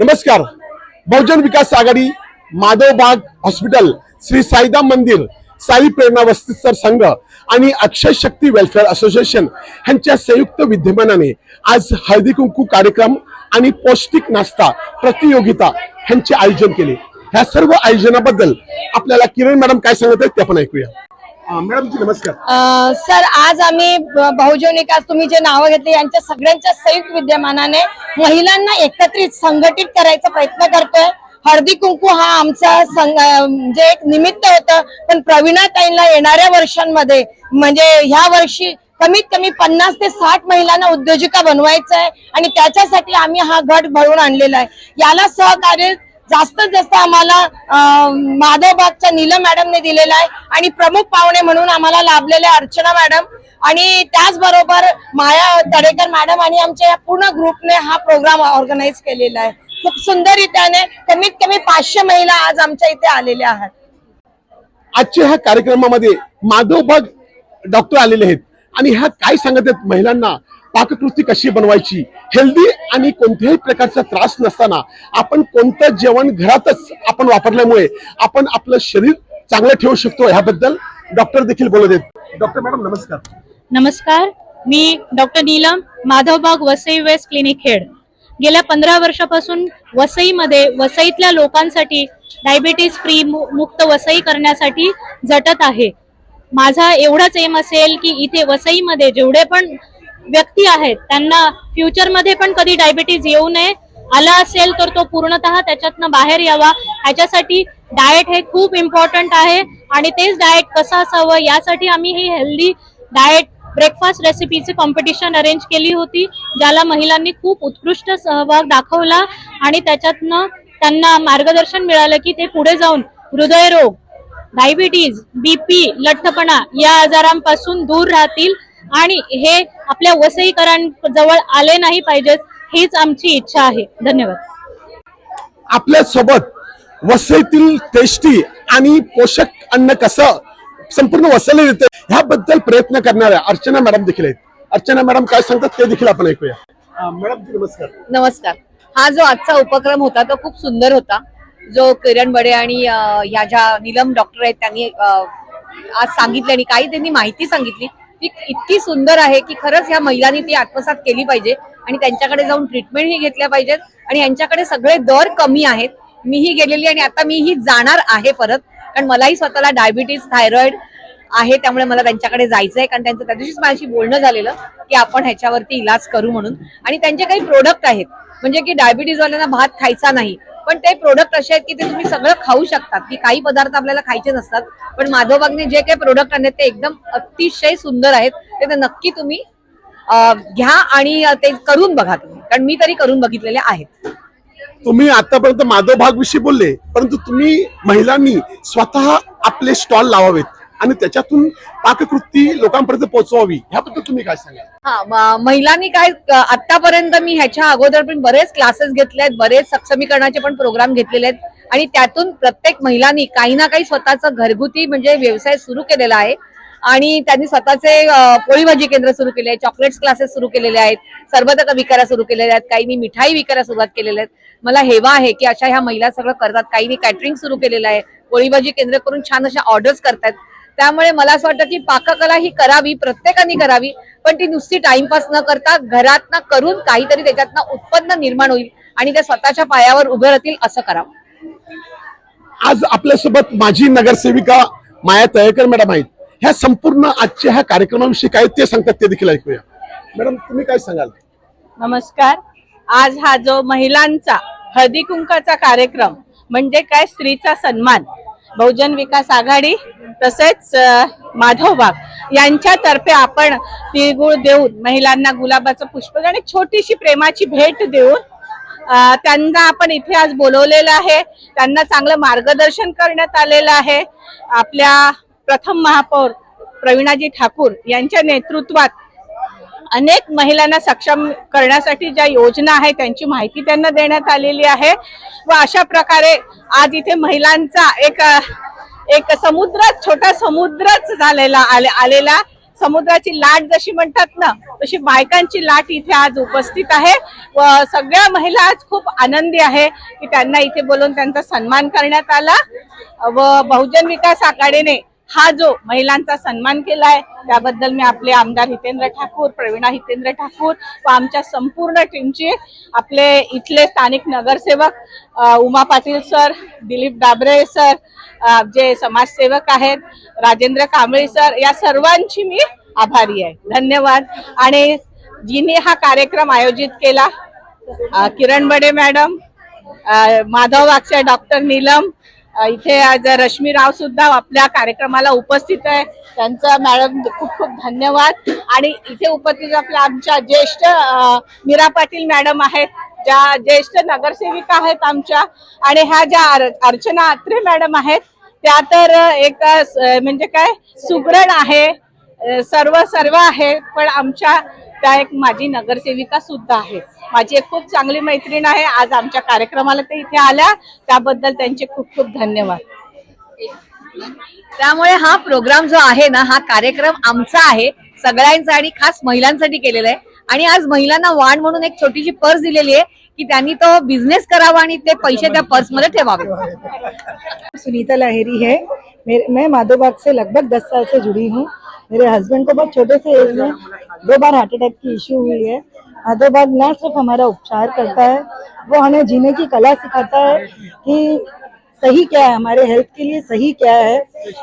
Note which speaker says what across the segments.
Speaker 1: नमस्कार. बहुजन विकास आघाडी माधवबाग हॉस्पिटल श्री साईदाम मंदिर साई प्रेरणा वस्तीस्तर संघ आणि अक्षय शक्ती वेलफेअर असोसिएशन यांच्या संयुक्त विद्यमानाने आज हळदी कुंकू कार्यक्रम आणि पौष्टिक नाश्ता प्रतियोगिता यांचे आयोजन केले. ह्या सर्व आयोजनाबद्दल आपल्याला किरण मॅडम काय सांगत आहेत ते आपण ऐकूया. नमस्कार.
Speaker 2: सर आज आम्ही बहुजन विकास तुम्ही जे नावं घेतली यांच्या सगळ्यांच्या संयुक्त विद्यमानाने महिलांना एकत्रित संघटित करायचा प्रयत्न करतोय. हळदी कुंकू हा आमचा संघ जे म्हणजे एक निमित्त होतं पण प्रवीणाताईंना येणाऱ्या वर्षांमध्ये म्हणजे ह्या वर्षी कमीत कमी पन्नास ते साठ महिलांना उद्योजिका बनवायचं आहे आणि त्याच्यासाठी आम्ही हा गट भरून आणलेला आहे. याला सहकार्य जास्तीत जास्त आम्हाला माधवबागच्या नीलम मॅडमने दिलेला आहे आणि प्रमुख पाहुणे म्हणून आम्हाला लाभलेल्या अर्चना मॅडम. आणि त्याचबरोबर माया तडेकर मॅडम आणि आमच्या या पूर्ण ग्रुपने हा प्रोग्राम ऑर्गनाईज केलेला आहे. खूप सुंदररित्याने कमीत कमी पाचशे महिला आज आमच्या इथे आलेल्या आहेत.
Speaker 1: आजच्या ह्या कार्यक्रमामध्ये माधवबाग डॉक्टर आलेले आहेत. आणि ह्या काय सांगत आहेत महिलांना? पाककृती कशी बनवायची? हेल्दी आणि कोणत्याही प्रकारचा त्रास नसताना आपण कोणतं जेवण घरातच आपण वापरल्यामुळे आपण आपलं शरीर चांगलं ठेवू शकतो ह्याबद्दल डॉक्टर देखील बोलत आहेत. डॉक्टर मॅडम नमस्कार.
Speaker 3: नमस्कार. मी doctor Neelam Madhavbaug Vasai west clinic Khed गेल्या पंधरा वर्षापासून वसईमध्ये वसईतल्या लोकांसाठी डायबिटीज फ्री मुक्त वसई करण्यासाठी झटत आहे. माझा एवढाच एम असेल की इथे वसईमध्ये जेवढे पण व्यक्ती आहेत त्यांना फ्युचरमध्ये पण कधी डायबिटीज येऊ नये आला असेल तर तो पूर्णतः त्याच्यातनं बाहेर यावा. ह्याच्यासाठी डाएट हे खूप इम्पॉर्टंट आहे आणि तेच डाएट कसं असावं यासाठी आम्ही ही हेल्दी डाएट ब्रेकफास्ट रेसिपीची कॉम्पिटिशन अरेंज केली होती ज्याला महिलांनी खूप उत्कृष्ट सहभाग दाखवला आणि त्याच्यातनं त्यांना मार्गदर्शन मिळालं की ते पुढे जाऊन हृदयरोग डायबिटीज बीपी लठ्ठपणा या आजारांपासून दूर राहतील. आणि हे आपल्या वसईकरांजवळ आले नाही पाहिजेत हीच आमची इच्छा आहे. धन्यवाद.
Speaker 1: आपल्यासोबत वसईतील टेस्टी आणि पोषक अन्न कसं संपूर्ण वसईला येतं ह्याबद्दल प्रयत्न करणाऱ्या अर्चना मॅडम देखील आहेत. अर्चना मॅडम काय सांगतात ते देखील आपण ऐकूया. मॅडम जी नमस्कार.
Speaker 4: नमस्कार. हा जो आजचा उपक्रम होता तो खूप सुंदर होता. जो किरण बडे आणि ह्या ज्या नीलम डॉक्टर आहेत त्यांनी आज सांगितले आणि काही त्यांनी माहिती सांगितली. ती इतकी सुंदर आहे की खरंच ह्या महिलांनी ती आत्मसात केली पाहिजे आणि त्यांच्याकडे जाऊन ट्रीटमेंटही घेतल्या पाहिजेत आणि यांच्याकडे सगळे दर कमी आहेत. मीही गेलेली आणि आता मीही जाणार आहे परत. कारण मलाही स्वतःला डायबिटीज थायरॉइड आहे त्यामुळे मला त्यांच्याकडे जायचं आहे कारण त्यांचं त्या दिवशीच माझ्याशी बोलणं झालेलं की आपण ह्याच्यावरती इलाज करू म्हणून. आणि त्यांचे काही प्रोडक्ट आहेत. म्हणजे की डायबिटीजवाल्यांना भात खायचा नाही. पण ते प्रोडक्ट असे आहेत की ते तुम्ही सगळं खाऊ शकतात. की काही पदार्थ आपल्याला खायचे नसतात पण माधवबागने जे काही प्रोडक्ट आणले ते एकदम अतिशय सुंदर आहेत. ते नक्की तुम्ही घ्या आणि ते करून बघा तुम्ही. कारण मी तरी करून बघितलेले आहेत.
Speaker 1: तुम्ही आतापर्यंत माधव भाग विषयी बोलले परंतु तुम्ही महिलांनी स्वतः आपले स्टॉल लावावेत. आणि त्याच्यातून पाककृती लोकांपर्यंत पोहोचवावी ह्याबद्दल तुम्ही काय सांगाल?
Speaker 4: हा महिलांनी काय आतापर्यंत मी ह्याच्या अगोदर पण बरेच क्लासेस घेतले आहेत बरेच सक्षमीकरणाचे पण प्रोग्राम घेतलेले आहेत. आणि त्यातून प्रत्येक महिलांनी काही ना काही स्वतःचं घरगुती म्हणजे व्यवसाय सुरू केलेला आहे. आणि त्यांनी स्वतःचे पोळी भाजी केंद्र सुरू केले आहे चॉकलेट्स क्लासेस सुरू केलेले आहेत सरबत विकायला सुरू केलेले आहेत काहींनी मिठाई विकायला सुरुवात केलेल्या आहेत. मला हेवा आहे की अशा ह्या महिला सगळं करतात काहींनी कॅटरिंग सुरू केलेलं आहे. पोळी भाजी केंद्र करून छान अशा ऑर्डर्स करतात त्यामुळे मला असं वाटतं की पाककला ही करावी प्रत्येकाने करावी पण ती नुसती टाइमपास न करता घरातनं करून काहीतरी त्याच्यातनं उत्पन्न निर्माण होईल आणि त्या स्वतःच्या पायावर उभे राहतील असं करावं.
Speaker 1: आज आपल्यासोबत माजी नगरसेविका माया तळेकर मॅडम आहेत. ह्या संपूर्ण आजच्या ह्या कार्यक्रमाविषयी काय ते सांगतात ते देखील ऐकूया. मॅडम तुम्ही काय सांगाल?
Speaker 5: नमस्कार. आज हा जो महिलांचा हळदी कुंकाचा कार्यक्रम म्हणजे काय स्त्रीचा सन्मान बहुजन विकास आघाडी तसेच अ, माधवबाग यांच्यातर्फे आपण तिळगुळ देऊन महिलांना गुलाबाचं पुष्प आणि छोटीशी प्रेमाची भेट देऊन त्यांना आपण इथे आज बोलवलेलं आहे. त्यांना चांगलं मार्गदर्शन करण्यात आलेलं आहे. आपल्या प्रथम महापौर प्रवीणाजी ठाकूर यांच्या नेतृत्वात अनेक महिलांना सक्षम करण्यासाठी ज्या योजना आहेत त्यांची माहिती त्यांना देण्यात आलेली आहे व अशा प्रकारे आज इथे महिलांचा एक एक समुद्र छोटा समुद्रच झालेला आले- आलेला. समुद्राची लाट जशी म्हणतात ना तशी बायकांची लाट इथे आज उपस्थित आहे. व सगळ्या महिला आज खूप आनंदी आहे की त्यांना इथे बोलून त्यांचा सन्मान करण्यात आला. व बहुजन विकास आघाडीने हा जो महिलांचा सन्मान केला आहे त्याबद्दल मी आपले आमदार हितेंद्र ठाकूर प्रवीणा हितेंद्र ठाकूर व आमच्या संपूर्ण टीमचे आपले इथले स्थानिक नगरसेवक उमा पाटील सर दिलीप डाबरे सर जे समाजसेवक आहेत राजेंद्र कांबळे सर या सर्वांची मी आभारी आहे. धन्यवाद. आणि जिने हा कार्यक्रम आयोजित केला किरण बडे मॅडम माधव वागच्या डॉक्टर नीलम इथे आज रश्मी राव सुद्धा आपल्या कार्यक्रमाला उपस्थित आहे. त्यांचा मॅडम खूप खूप धन्यवाद. आणि इथे उपस्थित आपल्या आमच्या ज्येष्ठ मीरा पाटील मॅडम आहेत ज्या ज्येष्ठ नगरसेविका आहेत आमच्या. आणि ह्या ज्या अर्चना अत्रे मॅडम आहेत त्या तर एक म्हणजे काय सुगरण आहे सर्व सर्व आहे पण आमच्या त्या एक माझी नगरसेविका सुद्धा आहे. माझी एक खूप चांगली मैत्रीण आहे. आज आमच्या कार्यक्रमाला ते इथे आल्या. त्याबद्दल त्यांचे खूप खूप धन्यवाद.
Speaker 4: त्यामुळे हा प्रोग्राम जो आहे ना हा कार्यक्रम आमचा आहे. सगळ्यांचा आणि खास महिलांसाठी केलेला आहे. आणि आज महिलांना वाण म्हणून एक छोटीशी पर्स दिलेली आहे की त्यांनी तो बिझनेस करावा आणि ते पैसे त्या पर्समध्ये ठेवावे.
Speaker 6: सुनीता लाहेरी है. मेरे मैं माधोबाग से लगभग दस साल से जुड़ी हूँ। मेरे हस्बैंड को बहुत छोटे से एज में दो बार हार्ट अटैक की इश्यू हुई है। माधोबाग न सिर्फ़ हमारा उपचार करता है, वो हमें जीने की कला सिखाता है कि सही क्या है, हमारे हेल्थ के लिए सही क्या है।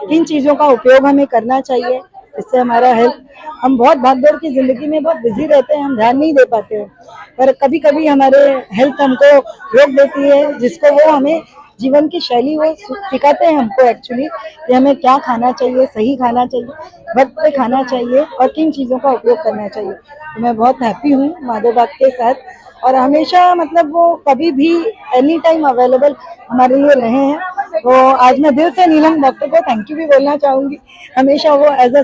Speaker 6: किन चीज़ों का उपयोग हमें करना चाहिए, इससे हमारा हेल्थ हम बहुत भागदौड़ की ज़िंदगी में बहुत बिज़ी रहते हैं, हम ध्यान नहीं दे पाते हैं। पर कभी कभी हमारे हेल्थ हमको रोक देती है, जिसको वो हमें जीवन की शैली वो सिखाते हैं हमको एक्चुअली कि हमें क्या खाना चाहिए सही खाना चाहिए वक्त पे खाना चाहिए और किन चीज़ों का उपयोग करना चाहिए। तो मैं बहुत हैप्पी हूँ माधव बाग के साथ और हमेशा मतलब वो कभी भी एनी टाइम अवेलेबल हमारे लिए रहे हैं। तो आज मैं दिल से नीलम डॉक्टर को थैंक यू भी बोलना चाहूँगी। हमेशा वो एज अ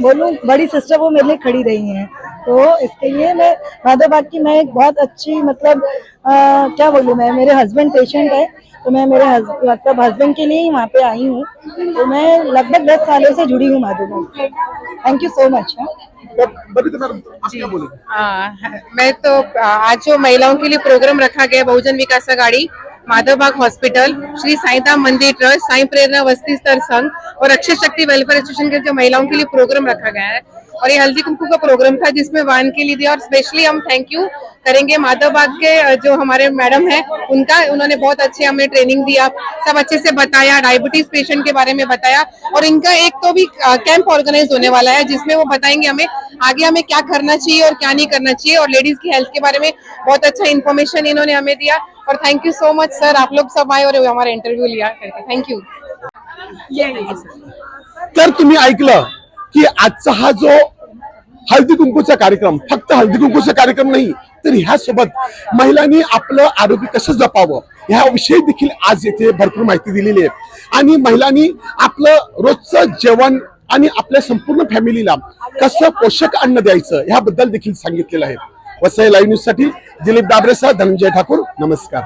Speaker 6: बोलूँ बड़ी सिस्टर वो मेरे लिए खड़ी रही हैं। तो इसके लिए मैं माधव बाग की मैं एक बहुत अच्छी मतलब अ, क्या बोलूँ मैं मेरे हस्बैंड पेशेंट है। तो मैं मेरे मतलब हस्बैंड के लिए ही वहाँ पे आई हूँ। तो मैं लगभग दस सालों से जुड़ी हूँ Madhav Baug thank you so much
Speaker 1: Barita madam आप क्या बोलेंगे?
Speaker 7: आ, मैं तो आज जो महिलाओं के लिए प्रोग्राम रखा गया है, बहुजन विकास आघाड़ी माधवबाग हॉस्पिटल श्री साईधाम मंदिर ट्रस्ट साई प्रेरणा वस्ती स्तर संघ और अक्षय शक्ति वेलफेयर एसोसिएशन के जो महिलाओं के लिए प्रोग्राम रखा गया है और ये हल्दी कुमकुम का प्रोग्राम था जिसमें वान के लिए दिया और स्पेशली हम थैंक यू करेंगे माधवबाग के जो हमारे मैडम है, उनका, उन्होंने बहुत अच्छे हमें ट्रेनिंग दिया, सब अच्छे से बताया डायबिटीज़ पेशेंट के बारे में बताया और इनका एक तो भी कैंप ऑर्गेनाइज होने वाला है, जिसमें वो बताएँगे हमें आगे हमें क्या करना चाहिए और क्या नहीं करना चाहिए और लेडीज़ की हेल्थ के बारे में बहुत अच्छा इन्फॉर्मेशन इन्होंने हमें दिया और thank you so much sir आप लोग सब आए और हमारा इंटरव्यू लिया करके. थैंक यू
Speaker 1: तर तुम्ही ऐकलं? की आजचा हा जो हळदी कुंकूचा कार्यक्रम फक्त हळदी कुंकूचा कार्यक्रम नाही तर ह्यासोबत महिलांनी आपलं आरोग्य कसं जपावं ह्याविषयी देखील आज येथे भरपूर माहिती दिलेली आहे. आणि महिलांनी आपलं रोजचं जेवण आणि आपल्या संपूर्ण फॅमिलीला कसं पोषक अन्न द्यायचं ह्याबद्दल देखील सांगितलेलं आहे. वसई लाईव्ह न्यूजसाठी दिलीप दाबरेसह धनंजय ठाकूर नमस्कार.